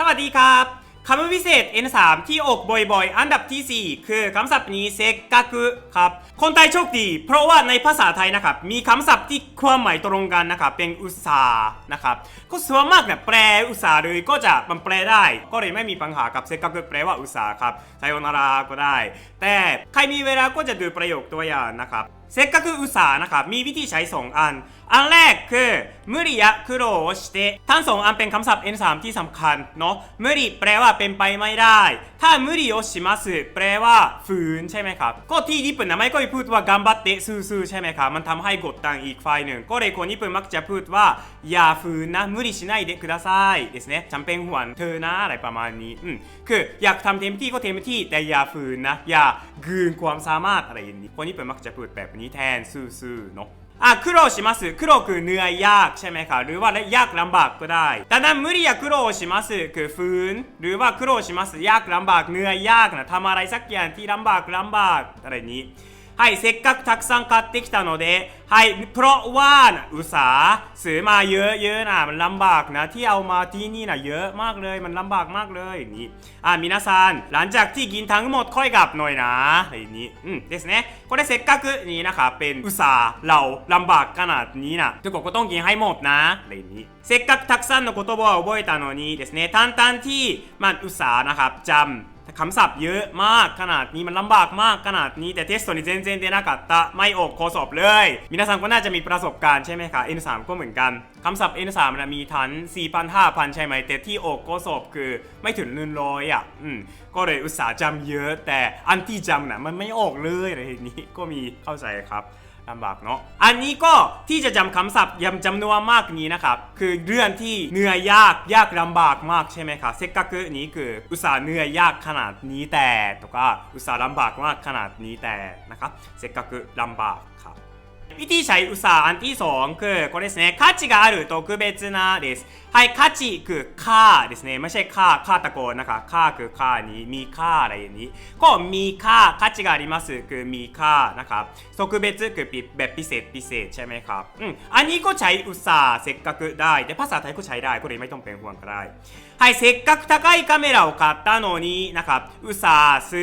สวัสดีครับคำพิเศษ N3 ที่ออกบ่อยๆ อันดับที่ 4 คือคำศัพท์นี้เซกกากุครับ คนไทยโชคดี เพราะว่าในภาษาไทยนะครับ มีคำศัพท์ที่ความหมายตรงกันนะครับ เป็นอุตสาห์นะครับ ก็ส่วนมากเนี่ยแปลอุตสาห์เลยก็จะมันแปลได้ ก็เลยไม่มีปัญหากับเซกกากุแปลว่าอุตสาห์ครับไซโอนาราก็ได้ แต่ใครมีเวลาก็จะดูประโยคตัวอย่างนะครับ เซกกากุอุตสาห์นะครับ มีวิธีใช้สองอัน อันแรกคือ無理や苦労をしてทั้งสองอันเป็นคำศัพท์ N3 ที่สำคัญเนาะ無理แปลว่าเป็นไปไม่ได้ ถ้า無理をしますแปลว่าฝืนใช่ไหมครับ ก็ที่ญี่ปุ่นนะไม่ก็พูดว่า頑張ってสู้ๆใช่ไหมครับ มันทำให้กดดันอีกฝ่ายหนึ่ง ก็เลยคนญี่ปุ่นมักจะพูดว่าอย่าฝืนนะ無理しないでくださいですねจำเป็นห่วงเธอนะอะไรประมาณนี้อืมคืออยากทำเต็มที่ก็เต็มที่แต่อย่าฝืนนะ อย่ากืนความสามารถอะไรอย่างนี้คนญี่ปุ่นมักจะพูดแบบ นี้แทนสู้ๆเนาะ อ่ะ苦労します苦労คือเหนื่อยยากใช่ไหมครับหรือว่าและยากลำบากก็ได้แต่นั้น無理や苦労しますคือฝืนหรือว่า苦労しますยากลำบากเหนื่อยยากนะทำอะไรสักอย่างที่ลำบากลำบากอะไรนี้ はいせっかくたくさん買ってきたのではいเพราะว่านะอุตสาห์ซื้อมาเยอะๆนะมันลำบากนะที่เอามาที่นี่นะเยอะมากเลยมันลำบากมากเลยนี่อ่ะมินาซันหลังจากที่กินทั้งหมดค่อยกลับหน่อยนะอะไรนี้อืมですねこれせっかくนี้นะครับเป็นอุตสาห์เราลำบากขนาดนี้นะทุกคนก็ต้องกินให้หมดนะอะไรนี้せっかくたくさんの言葉を覚えたのにですねทั้งๆที่มันอุตสาห์นะครับจำ คำศัพท์เยอะมากขนาดนี้มันลำบากมากขนาดนี้แต่เทสตัวนี้เจนเจนเดนากาตะไม่อกโคสอบเลยมินาสังก็น่าจะมีประสบการณ์ใช่ไหมคะ N3 ก็เหมือนกันคำศัพท์ N3 นะมีทัน4,000 5,000 ใช่ไหมแต่ที่อกโคสอบคือไม่ถึงหนึ่งร้อยอะอืมก็เลยอุตสาห์จำเยอะ แต่อันที่จำนะมันไม่ออกเลยอะไรนี้ก็มีเข้าใจครับ ลำบากเนาะ อันนี้ก็ที่จะจำคำศัพท์ยำจำนวนมากนี้นะครับ คือเรื่องที่เหนื่อยยากยากลำบากมากใช่ไหมครับเซกกะกุนี้คืออุตส่าห์เหนื่อยยากขนาดนี้แต่とかอุตส่าห์ลำบากมากขนาดนี้แต่นะครับเซกกะกุลำบากครับ ピティシャイウサアンティソンク、これですね、価値がある特別なです。はい、価値く、かですね。ましてか、かたこう、なんか、かく、かに、みからに。こう、みか、価値があります。く、みか、なんか、特別く、ぴ、べ、ぴせ、ぴせ、ちゃめか。うん。あにこちゃいうさ、せっかくだい。で、パスは太鼓ちゃいだい。これ今いとペンフ不安からい。はい、せっかく高いカメラを買ったのに、なんか、うさ、す、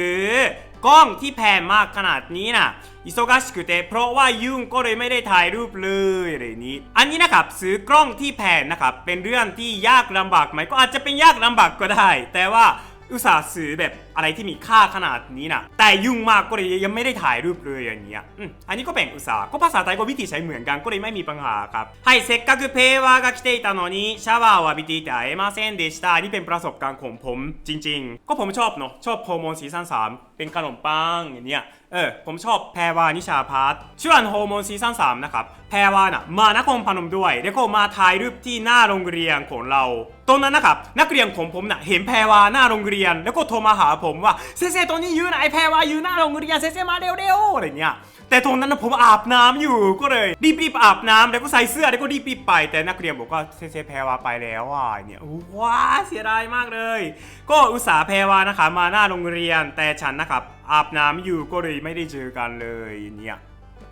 กล้องที่แพงมากขนาดนี้นะอิโซกาชิคุเตะเพราะว่ายุ่งก็เลยไม่ได้ถ่ายรูปเลยอะไรนี้ อันนี้นะครับซื้อกล้องที่แพงนะครับเป็นเรื่องที่ยากลำบากไหมก็อาจจะเป็นยากลำบากก็ได้ แต่ว่า อุตส่าห์ซื้อแบบอะไรที่มีค่าขนาดนี้นะแต่ยุ่งมากก็เลยยังไม่ได้ถ่ายรูปเลยอย่างเงี้ยอืมอันนี้ก็เป็นอุตสาห์ก็ภาษาไทยก็วิธีใช้เหมือนกันก็เลยไม่มีปัญหาครับはいせっかくペーワーが来ていたのにシャワーを浴びていて会えませんでしたอันนี่เป็นประสบการณ์ของผมจริง ๆ ก็ผมชอบเนาะชอบโฮอร์โมนซีซั่น3เป็นขนมปังอย่างเงี้ย เออ ผมชอบแพรวานิชาพัฒน์ชื่ออันโฮอร์โมนซีซั่น3นะครับ แพ รวานะมานครพนมด้วย แล้วก็มาถ่ายรูปที่หน้าโรงเรียนของเรา ตอนนั้นนะครับนักเรียนของผมน่ะเห็นแพรวาหน้าโรงเรียน แล้วก็โทรมาหาผมว่าเซเซตอนนี้อยู่ไหนแพรวาอยู่หน้าโรงเรียนเซเซมาเร็วๆอะไรเงี้ยแต่ตรงนั้นผมอาบน้ำอยู่ก็เลยรีบๆอาบน้ำแล้วก็ใส่เสื้อแล้วก็รีบๆไป แต่นักเรียนบอกว่าเซเซแพรวาไปแล้วอะเนี่ยว้าเสียดายมากเลย ก็อุตส่าห์แพรวานะคะมาหน้าโรงเรียน แต่ฉันนะครับอาบน้ำอยู่ก็เลยไม่ได้เจอกันเลยเนี่ย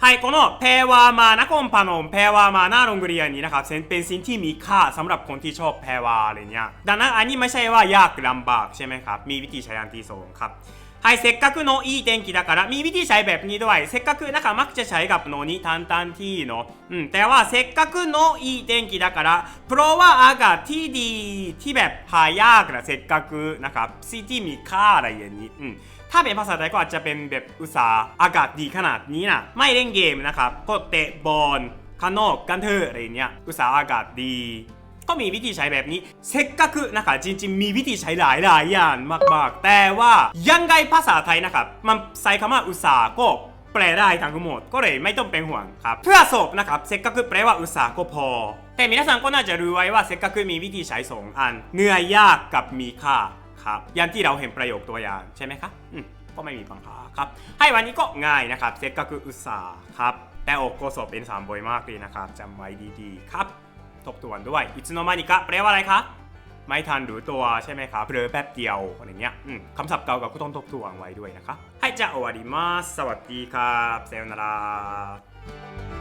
はいこのแพรวามานะครพนมแพรวามาหน้าโรงเรียนนี้นะครับเป็นสิ่งที่มีค่าสำหรับคนที่ชอบแพรวาอะไรเนี่ยดังนั้นอันนี้ไม่ใช่ว่ายากลำบากใช่ไหมครับ มีวิธีใช้อันที่สองครับ はい、せっかくのいい天気だからมีวิธีใช้แบบนี้ด้วยせっかくนะคะมักจะใช้กับโนนี้ทันทันที่เนาะอืมแต่ว่าせっかくのいい天気だからเพราะว่าอากาศที่ดีที่แบบหายากนะせっかくนะครับสิ่งที่มีค่าอะไรอย่างนี้อืม ถ้าเป็นภาษาไทยก็อาจจะเป็นแบบอุตสาห์อากาศดีขนาดนี้นะไม่เล่นเกมนะครับก็เตะบอลข้างนอกกันเถอะอะไรเงี้ยอุตสาห์อากาศดี ก็มีวิธีใช้แบบนี้เซกกะคือนะคะจริงๆ มีวิธีใช้หลายหลายๆอย่างมากๆ แต่ว่ายังไงภาษาไทยนะครับ มันใส่คำว่าอุตสาห์ก็แปลได้ทั้งหมด ก็เลยไม่ต้องเป็นห่วงครับ เพื่อสอบนะครับเซกกะคือแปลว่าอุตสาห์ก็พอ แต่皆さんก็น่าจะรู้ไว้ว่าเซกกะคือมีวิธีใช้สองอันเหนื่อยยากกับมีค่า ครับย่าที่เราเห็นประโยคตัวอย่างใช่ไหมคะอืมก็ไม่มีปัญหาครับให้วันนี้ก็ง่ายนะครับเซ็ตก็คืออุตสาครับแต่โอโกโซเป็นสามบอยมากเลยนะครับจำไว้ดีๆครับทบทวนด้วยอิซุโนมานิกะแปลว่าอะไรคะไม่ทันหรือตัวใช่ไหมครับเรือแป๊บเดียวอะไรเงี้ยคำศัพท์เก่ากับก็ต้องทบทวนไว้ด้วยนะครับให้จะอวาริมาสวัสดีครับเซลนารา